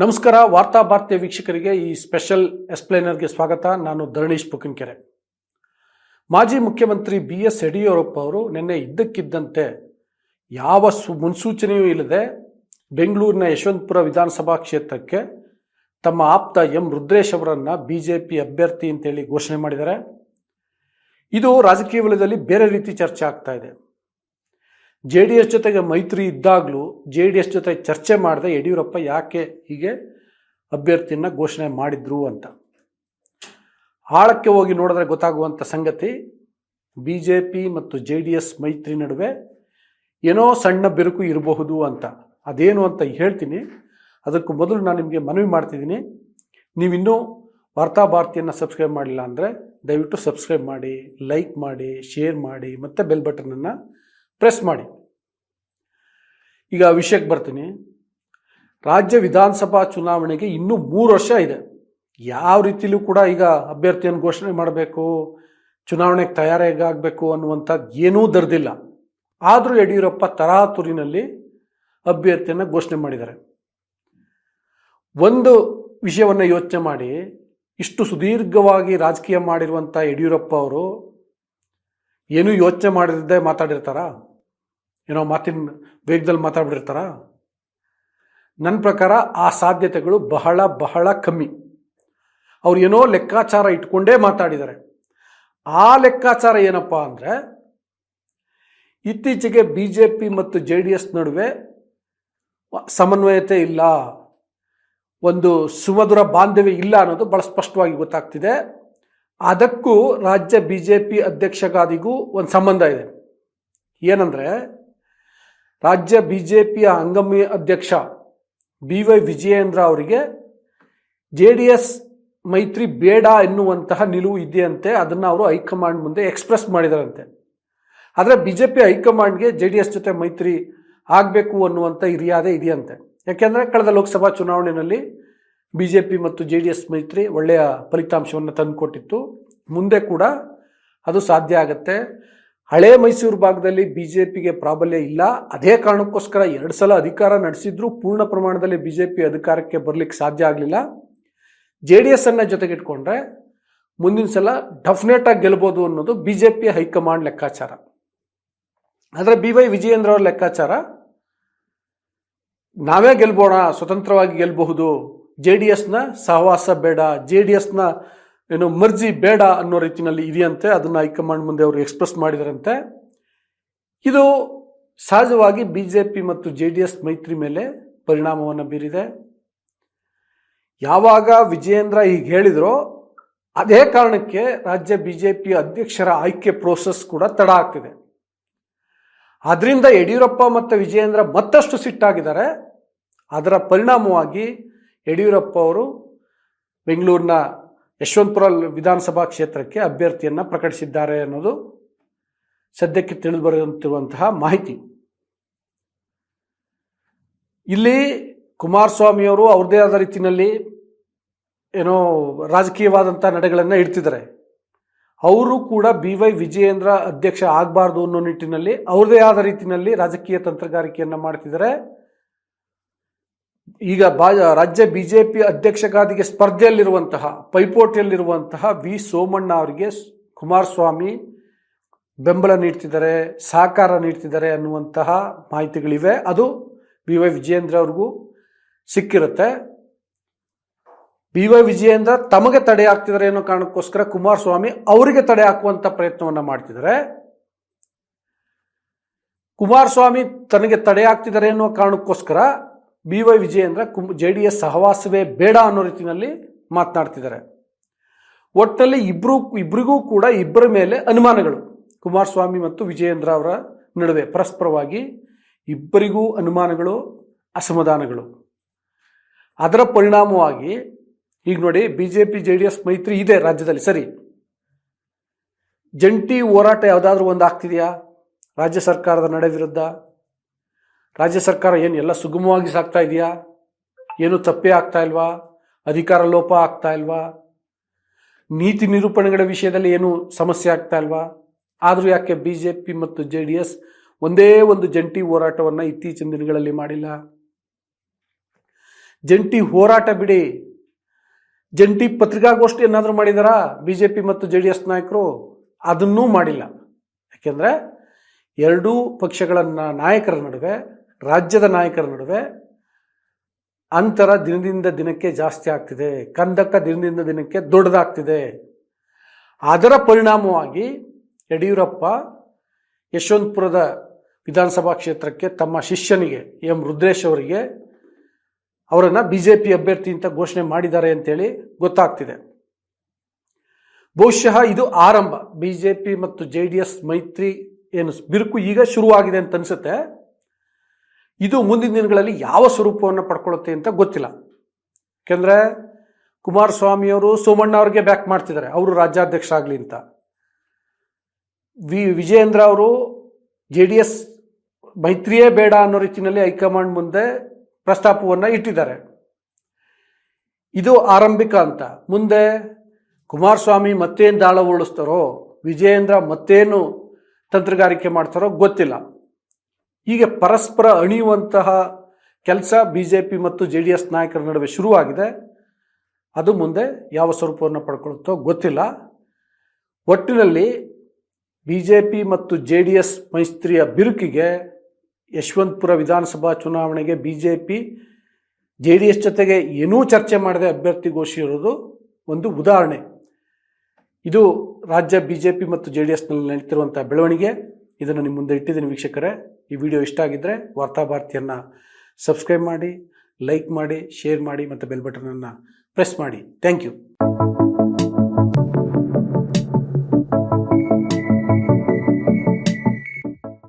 ನಮಸ್ಕಾರ, ವಾರ್ತಾ ಭಾರತೀಯ ವೀಕ್ಷಕರಿಗೆ ಈ ಸ್ಪೆಷಲ್ ಎಕ್ಸ್ಪ್ಲೈನರ್ಗೆ ಸ್ವಾಗತ. ನಾನು ಧರಣೀಶ್ ಪುಕಿನ್ಕೆರೆ. ಮಾಜಿ ಮುಖ್ಯಮಂತ್ರಿ ಬಿ ಎಸ್ ಯಡಿಯೂರಪ್ಪ ಅವರು ನಿನ್ನೆ ಇದ್ದಕ್ಕಿದ್ದಂತೆ ಯಾವ ಸು, ಮುನ್ಸೂಚನೆಯೂ ಇಲ್ಲದೆ ಬೆಂಗಳೂರಿನ ಯಶವಂತಪುರ ವಿಧಾನಸಭಾ ಕ್ಷೇತ್ರಕ್ಕೆ ತಮ್ಮ ಆಪ್ತ ಎಂ ರುದ್ರೇಶ್ ಅವರನ್ನು ಬಿ ಜೆ ಪಿ ಅಭ್ಯರ್ಥಿ ಅಂತೇಳಿ ಘೋಷಣೆ ಮಾಡಿದ್ದಾರೆ. ಇದು ರಾಜಕೀಯ ವಲಯದಲ್ಲಿ ಬೇರೆ ರೀತಿ ಚರ್ಚೆ ಆಗ್ತಾ ಇದೆ. ಜೆ ಡಿ ಎಸ್ ಜೊತೆಗೆ ಮೈತ್ರಿ ಇದ್ದಾಗಲೂ ಜೆ ಡಿ ಎಸ್ ಜೊತೆ ಚರ್ಚೆ ಮಾಡದೆ ಯಡಿಯೂರಪ್ಪ ಯಾಕೆ ಹೀಗೆ ಅಭ್ಯರ್ಥಿಯನ್ನು ಘೋಷಣೆ ಮಾಡಿದ್ರು ಅಂತ. ಆಳಕ್ಕೆ ಹೋಗಿ ನೋಡಿದ್ರೆ ಗೊತ್ತಾಗುವಂಥ ಸಂಗತಿ, ಬಿ ಜೆ ಪಿ ಮತ್ತು ಜೆ ಡಿ ಎಸ್ ಮೈತ್ರಿ ನಡುವೆ ಏನೋ ಸಣ್ಣ ಬಿರುಕು ಇರಬಹುದು ಅಂತ. ಅದೇನು ಅಂತ ಹೇಳ್ತೀನಿ. ಅದಕ್ಕೂ ಮೊದಲು ನಾನು ನಿಮಗೆ ಮನವಿ ಮಾಡ್ತಿದ್ದೀನಿ. ನೀವಿನ್ನೂ ವಾರ್ತಾ ಭಾರತಿಯನ್ನು ಸಬ್ಸ್ಕ್ರೈಬ್ ಮಾಡಿಲ್ಲ ಅಂದರೆ ದಯವಿಟ್ಟು ಸಬ್ಸ್ಕ್ರೈಬ್ ಮಾಡಿ, ಲೈಕ್ ಮಾಡಿ, ಶೇರ್ ಮಾಡಿ ಮತ್ತು ಬೆಲ್ ಬಟನನ್ನು ಪ್ರೆಸ್ ಮಾಡಿ. ಈಗ ವಿಷಯಕ್ಕೆ ಬರ್ತೀನಿ. ರಾಜ್ಯ ವಿಧಾನಸಭಾ ಚುನಾವಣೆಗೆ ಇನ್ನೂ ಮೂರು ವರ್ಷ ಇದೆ. ಯಾವ ರೀತಿಲೂ ಕೂಡ ಈಗ ಅಭ್ಯರ್ಥಿಯನ್ನು ಘೋಷಣೆ ಮಾಡಬೇಕು, ಚುನಾವಣೆಗೆ ತಯಾರಾಗಬೇಕು ಅನ್ನುವಂಥದ್ದು ಏನೂ ದರ್ದಿಲ್ಲ. ಆದರೂ ಯಡಿಯೂರಪ್ಪ ತರಾತುರಿನಲ್ಲಿ ಅಭ್ಯರ್ಥಿಯನ್ನು ಘೋಷಣೆ ಮಾಡಿದ್ದಾರೆ. ಒಂದು ವಿಷಯವನ್ನು ಯೋಚನೆ ಮಾಡಿ. ಇಷ್ಟು ಸುದೀರ್ಘವಾಗಿ ರಾಜಕೀಯ ಮಾಡಿರುವಂಥ ಯಡಿಯೂರಪ್ಪ ಅವರು ಏನೂ ಯೋಚನೆ ಮಾಡದಿದ್ದೇ ಮಾತಾಡಿರ್ತಾರಾ? ಏನೋ ಮಾತಿನ ವೇಗದಲ್ಲಿ ಮಾತಾಡ್ಬಿಟ್ಟಿರ್ತಾರ? ನನ್ನ ಪ್ರಕಾರ ಆ ಸಾಧ್ಯತೆಗಳು ಬಹಳ ಬಹಳ ಕಮ್ಮಿ. ಅವ್ರು ಏನೋ ಲೆಕ್ಕಾಚಾರ ಇಟ್ಕೊಂಡೇ ಮಾತಾಡಿದ್ದಾರೆ ಆ ಲೆಕ್ಕಾಚಾರ ಏನಪ್ಪ ಅಂದರೆ, ಇತ್ತೀಚೆಗೆ ಬಿ ಜೆ ಪಿ ಮತ್ತು ಜೆ ಡಿ ಎಸ್ ನಡುವೆ ಸಮನ್ವಯತೆ ಇಲ್ಲ, ಒಂದು ಸುಮಧುರ ಬಾಂಧವ್ಯ ಇಲ್ಲ ಅನ್ನೋದು ಭಾಳ ಸ್ಪಷ್ಟವಾಗಿ ಗೊತ್ತಾಗ್ತಿದೆ. ಅದಕ್ಕೂ ರಾಜ್ಯ ಬಿ ಜೆ ಪಿ ಅಧ್ಯಕ್ಷಗಾದಿಗೂ ಒಂದು ಸಂಬಂಧ ಇದೆ. ಏನಂದರೆ ರಾಜ್ಯ ಬಿ ಜೆ ಪಿಯ ಹಂಗಮಿ ಅಧ್ಯಕ್ಷ ಬಿ ವೈ ವಿಜಯೇಂದ್ರ ಅವರಿಗೆ ಜೆ ಡಿ ಎಸ್ ಮೈತ್ರಿ ಬೇಡ ಎನ್ನುವಂತಹ ನಿಲುವು ಇದೆಯಂತೆ ಅದನ್ನು ಅವರು ಹೈಕಮಾಂಡ್ ಮುಂದೆ ಎಕ್ಸ್ಪ್ರೆಸ್ ಮಾಡಿದಾರಂತೆ. ಆದರೆ ಬಿ ಜೆ ಪಿ ಹೈಕಮಾಂಡ್ಗೆ ಜೆ ಡಿ ಎಸ್ ಜೊತೆ ಮೈತ್ರಿ ಆಗಬೇಕು ಅನ್ನುವಂಥ ಹಿರಿಯಾದೆ ಇದೆಯಂತೆ. ಯಾಕೆಂದರೆ ಕಳೆದ ಲೋಕಸಭಾ ಚುನಾವಣೆಯಲ್ಲಿ ಬಿ ಜೆ ಪಿ ಮತ್ತು ಜೆ ಡಿ ಎಸ್ ಮೈತ್ರಿ ಒಳ್ಳೆಯ ಫಲಿತಾಂಶವನ್ನು ತಂದುಕೊಟ್ಟಿತ್ತು. ಮುಂದೆ ಕೂಡ ಅದು ಸಾಧ್ಯ ಆಗುತ್ತೆ. ಹಳೆ ಮೈಸೂರು ಭಾಗದಲ್ಲಿ ಬಿ ಜೆ ಪಿಗೆ ಪ್ರಾಬಲ್ಯ ಇಲ್ಲ. ಅದೇ ಕಾರಣಕ್ಕೋಸ್ಕರ ಎರಡು ಸಲ ಅಧಿಕಾರ ನಡೆಸಿದ್ರೂ. ಪೂರ್ಣ ಪ್ರಮಾಣದಲ್ಲಿ ಬಿ ಜೆ ಪಿ ಅಧಿಕಾರಕ್ಕೆ ಬರಲಿಕ್ಕೆ ಸಾಧ್ಯ ಆಗಲಿಲ್ಲ. ಜೆ ಡಿ ಎಸ್ ಅನ್ನ ಜೊತೆಗಿಟ್ಕೊಂಡ್ರೆ ಮುಂದಿನ ಸಲ ಡೆಫಿನೆಟ್ ಆಗಿ ಗೆಲ್ಬೋದು ಅನ್ನೋದು ಬಿ ಜೆ ಪಿ ಹೈಕಮಾಂಡ್ ಲೆಕ್ಕಾಚಾರ. ಆದರೆ ಬಿ ವೈ ವಿಜಯೇಂದ್ರ ಅವರ ಲೆಕ್ಕಾಚಾರ, ನಾವೇ ಗೆಲ್ಬೋಣ, ಸ್ವತಂತ್ರವಾಗಿ ಗೆಲ್ಲಬಹುದು ಜೆ ಡಿ ಎಸ್ನ ಸಹವಾಸ ಬೇಡ. ಜೆ ಡಿ ಎಸ್ನ ಏನು ಮರ್ಜಿ ಬೇಡ ಅನ್ನೋ ರೀತಿಯಲ್ಲಿ ಇದೆಯಂತೆ, ಅದನ್ನು ಹೈಕಮಾಂಡ್ ಮುಂದೆ ಅವರು ಎಕ್ಸ್ಪ್ರೆಸ್ ಮಾಡಿದರಂತೆ. ಇದು ಸಹಜವಾಗಿ ಬಿ ಜೆ ಪಿ ಮತ್ತು ಜೆ ಡಿ ಎಸ್ ಮೈತ್ರಿ ಮೇಲೆ ಪರಿಣಾಮವನ್ನು ಬೀರಿದೆ. ಯಾವಾಗ ವಿಜಯೇಂದ್ರ ಈಗ ಹೇಳಿದ್ರೋ, ಅದೇ ಕಾರಣಕ್ಕೆ ರಾಜ್ಯ ಬಿ ಜೆ ಪಿ ಅಧ್ಯಕ್ಷರ ಆಯ್ಕೆ ಪ್ರೋಸೆಸ್ ಕೂಡ ತಡ ಆಗ್ತಿದೆ. ಅದರಿಂದ ಯಡಿಯೂರಪ್ಪ ಮತ್ತು ವಿಜಯೇಂದ್ರ ಮತ್ತಷ್ಟು ಸಿಟ್ಟಾಗಿದ್ದಾರೆ. ಅದರ ಪರಿಣಾಮವಾಗಿ ಯಡಿಯೂರಪ್ಪ ಅವರು ಬೆಂಗಳೂರಿನ ಯಶವಂತಪುರ ವಿಧಾನಸಭಾ ಕ್ಷೇತ್ರಕ್ಕೆ ಅಭ್ಯರ್ಥಿಯನ್ನು ಪ್ರಕಟಿಸಿದ್ದಾರೆ ಅನ್ನೋದು ಸದ್ಯಕ್ಕೆ ತಿಳಿದು ಬರುತ್ತಿರುವಂತಹ ಮಾಹಿತಿ. ಇಲ್ಲಿ ಕುಮಾರಸ್ವಾಮಿಯವರು ಅವ್ರದೇ ಆದ ರೀತಿಯಲ್ಲಿ ಏನೋ ರಾಜಕೀಯವಾದಂಥ ನಡೆಗಳನ್ನು ಇಡ್ತಿದ್ದಾರೆ. ಅವರು ಕೂಡ ಬಿ ವೈ ವಿಜಯೇಂದ್ರ ಅಧ್ಯಕ್ಷ ಆಗಬಾರ್ದು ಅನ್ನೋ ನಿಟ್ಟಿನಲ್ಲಿ ಅವ್ರದೇ ಆದ ರೀತಿಯಲ್ಲಿ ರಾಜಕೀಯ ತಂತ್ರಗಾರಿಕೆಯನ್ನು ಮಾಡ್ತಿದ್ದಾರೆ. ಈಗ ಬಾ, ರಾಜ್ಯ ಬಿ ಜೆ ಪಿ ಅಧ್ಯಕ್ಷಗಾದಿಗೆ ಸ್ಪರ್ಧೆಯಲ್ಲಿರುವಂತಹ, ಪೈಪೋಟಿಯಲ್ಲಿರುವಂತಹ ವಿ ಸೋಮಣ್ಣ ಅವರಿಗೆ ಕುಮಾರಸ್ವಾಮಿ ಬೆಂಬಲ ನೀಡ್ತಿದ್ದಾರೆ, ಸಹಕಾರ ನೀಡ್ತಿದ್ದಾರೆ ಅನ್ನುವಂತಹ ಮಾಹಿತಿಗಳಿವೆ. ಅದು ಬಿ ವೈ ವಿಜಯೇಂದ್ರ ಅವ್ರಿಗೂ ಸಿಕ್ಕಿರುತ್ತೆ. ಬಿ ವೈ ವಿಜಯೇಂದ್ರ ತಮಗೆ ತಡೆ ಆಗ್ತಿದ್ದಾರೆ ಅನ್ನೋ ಕಾರಣಕ್ಕೋಸ್ಕರ ಕುಮಾರಸ್ವಾಮಿ ಅವರಿಗೆ ತಡೆ ಹಾಕುವಂಥ ಪ್ರಯತ್ನವನ್ನು ಮಾಡ್ತಿದ್ದಾರೆ. ಕುಮಾರಸ್ವಾಮಿ ತನಗೆ ತಡೆ ಆಗ್ತಿದ್ದಾರೆ ಅನ್ನೋ ಕಾರಣಕ್ಕೋಸ್ಕರ ಬಿ ವೈ ವಿಜಯೇಂದ್ರ ಕುಂ ಜೆ ಡಿ ಎಸ್ ಸಹವಾಸವೇ ಬೇಡ ಅನ್ನೋ ರೀತಿಯಲ್ಲಿ ಮಾತನಾಡ್ತಿದ್ದಾರೆ. ಒಟ್ಟಿನಲ್ಲಿ ಇಬ್ರು ಇಬ್ಬರಿಗೂ ಕೂಡ ಇಬ್ಬರ ಮೇಲೆ ಅನುಮಾನಗಳು. ಕುಮಾರಸ್ವಾಮಿ ಮತ್ತು ವಿಜಯೇಂದ್ರ ಅವರ ನಡುವೆ ಪರಸ್ಪರವಾಗಿ ಇಬ್ಬರಿಗೂ ಅನುಮಾನಗಳು, ಅಸಮಾಧಾನಗಳು. ಅದರ ಪರಿಣಾಮವಾಗಿ ಈಗ ನೋಡಿ B J P, J D S ಮೈತ್ರಿ ಇದೆ ರಾಜ್ಯದಲ್ಲಿ. ಸರಿ. ಜಂಟಿ ಹೋರಾಟ ಯಾವುದಾದ್ರೂ ಒಂದು ಆಗ್ತಿದೆಯಾ ರಾಜ್ಯ ಸರ್ಕಾರದ ನಡೆ ವಿರುದ್ಧ ರಾಜ್ಯ ಸರ್ಕಾರ ಏನು ಎಲ್ಲ ಸುಗಮವಾಗಿ ಸಾಕ್ತಾ ಇದೆಯಾ? ಏನು ತಪ್ಪೇ ಆಗ್ತಾ ಇಲ್ವಾ? ಅಧಿಕಾರ ಲೋಪ ಆಗ್ತಾ ಇಲ್ವಾ? ನೀತಿ ನಿರೂಪಣೆಗಳ ವಿಷಯದಲ್ಲಿ ಏನು ಸಮಸ್ಯೆ ಆಗ್ತಾ ಇಲ್ವಾ? ಆದರೂ ಯಾಕೆ ಬಿ ಜೆ ಪಿ ಮತ್ತು ಜೆ ಡಿ ಎಸ್ ಒಂದೇ ಒಂದು ಜಂಟಿ ಹೋರಾಟವನ್ನು ಇತ್ತೀಚಿನ ದಿನಗಳಲ್ಲಿ ಮಾಡಿಲ್ಲ? ಜಂಟಿ ಹೋರಾಟ ಬಿಡಿ. ಜಂಟಿ ಪತ್ರಿಕಾಗೋಷ್ಠಿ ಏನಾದರೂ ಮಾಡಿದಾರಾ ಬಿ ಜೆ ಪಿ ಮತ್ತು ಜೆ ಡಿ ಎಸ್ ನಾಯಕರು? ಅದನ್ನೂ ಮಾಡಿಲ್ಲ. ಯಾಕೆಂದರೆ ಎರಡೂ ಪಕ್ಷಗಳ ನಾಯಕರ ನಡುವೆ ರಾಜ್ಯದ ನಾಯಕರ ನಡುವೆ ಅಂತರ ದಿನದಿಂದ ದಿನಕ್ಕೆ ಜಾಸ್ತಿ ಆಗ್ತಿದೆ, ಕಂದಕ ದಿನದಿಂದ ದಿನಕ್ಕೆ ದೊಡ್ಡದಾಗ್ತಿದೆ. ಅದರ ಪರಿಣಾಮವಾಗಿ ಯಡಿಯೂರಪ್ಪ ಯಶವಂತಪುರದ ವಿಧಾನಸಭಾ ಕ್ಷೇತ್ರಕ್ಕೆ ತಮ್ಮ ಶಿಷ್ಯನಿಗೆ ಎಂ ರುದ್ರೇಶ್ ಅವರಿಗೆ ಅವರನ್ನು ಬಿ ಜೆ ಪಿ ಅಭ್ಯರ್ಥಿ ಅಂತ ಘೋಷಣೆ ಮಾಡಿದ್ದಾರೆ ಅಂತೇಳಿ ಗೊತ್ತಾಗ್ತಿದೆ. ಬಹುಶಃ ಇದು ಆರಂಭ. ಬಿ ಜೆ ಪಿ ಮತ್ತು ಜೆ ಡಿ ಎಸ್ ಮೈತ್ರಿ ಏನು ಬಿರುಕು ಈಗ ಶುರುವಾಗಿದೆ ಅಂತ ಅನಿಸುತ್ತೆ. ಇದು ಮುಂದಿನ ದಿನಗಳಲ್ಲಿ ಯಾವ ಸ್ವರೂಪವನ್ನು ಪಡ್ಕೊಳ್ಳುತ್ತೆ ಅಂತ ಗೊತ್ತಿಲ್ಲ. ಯಾಕೆಂದರೆ ಕುಮಾರಸ್ವಾಮಿಯವರು ಸೋಮಣ್ಣ ಅವ್ರಿಗೆ ಬ್ಯಾಕ್ ಮಾಡ್ತಿದ್ದಾರೆ. ಅವರು ರಾಜ್ಯಾಧ್ಯಕ್ಷ ಆಗಲಿ ಅಂತ. ವಿ ವಿಜಯೇಂದ್ರ ಅವರು ಜೆ ಡಿ ಎಸ್ ಮೈತ್ರಿಯೇ ಬೇಡ ಅನ್ನೋ ರೀತಿಯಲ್ಲಿ ಹೈಕಮಾಂಡ್ ಮುಂದೆ ಪ್ರಸ್ತಾಪವನ್ನು ಇಟ್ಟಿದ್ದಾರೆ. ಇದು ಆರಂಭಿಕ ಅಂತ ಮುಂದೆ ಕುಮಾರಸ್ವಾಮಿ ಮತ್ತೇನು ದಾಳ ಉಳಿಸ್ತಾರೋ ವಿಜಯೇಂದ್ರ ಮತ್ತೇನು ತಂತ್ರಗಾರಿಕೆ ಮಾಡ್ತಾರೋ ಗೊತ್ತಿಲ್ಲ. ಹೀಗೆ ಪರಸ್ಪರ ಅಣಿಯುವಂತಹ ಕೆಲಸ ಬಿ ಜೆ ಪಿ ಮತ್ತು ಜೆ ಡಿ ಎಸ್ ನಾಯಕರ ನಡುವೆ ಶುರುವಾಗಿದೆ. ಅದು ಮುಂದೆ ಯಾವ ಸ್ವರೂಪವನ್ನು ಪಡ್ಕೊಳ್ಳುತ್ತೋ ಗೊತ್ತಿಲ್ಲ. ಒಟ್ಟಿನಲ್ಲಿ ಬಿ ಜೆ ಪಿ ಮತ್ತು ಜೆ ಡಿ ಎಸ್ ಮೈತ್ರಿಯ ಬಿರುಕಿಗೆ ಯಶವಂತಪುರ ವಿಧಾನಸಭಾ ಚುನಾವಣೆಗೆ B J P J D S ಜೊತೆಗೆ ಏನೂ ಚರ್ಚೆ ಮಾಡದೆ ಅಭ್ಯರ್ಥಿ ಘೋಷಿಸಿರೋದು ಒಂದು ಉದಾಹರಣೆ. ಇದು ರಾಜ್ಯ ಬಿ ಜೆ ಪಿ ಮತ್ತು ಜೆ ಡಿ ಎಸ್ನಲ್ಲಿ ನಡೀತಿರುವಂಥ ಬೆಳವಣಿಗೆ. ಇದನ್ನು ನಿಮ್ಮ ಮುಂದೆ ಇಟ್ಟಿದ್ದೀನಿ ವೀಕ್ಷಕರೇ. ಈ ವಿಡಿಯೋ ಇಷ್ಟ ಆಗಿದ್ದರೆ ವಾರ್ತಾಭಾರತಿಯನ್ನು ಸಬ್ಸ್ಕ್ರೈಬ್ ಮಾಡಿ ಲೈಕ್ ಮಾಡಿ ಶೇರ್ ಮಾಡಿ ಮತ್ತು ಬೆಲ್ ಬಟನನ್ನು ಪ್ರೆಸ್ ಮಾಡಿ. Thank you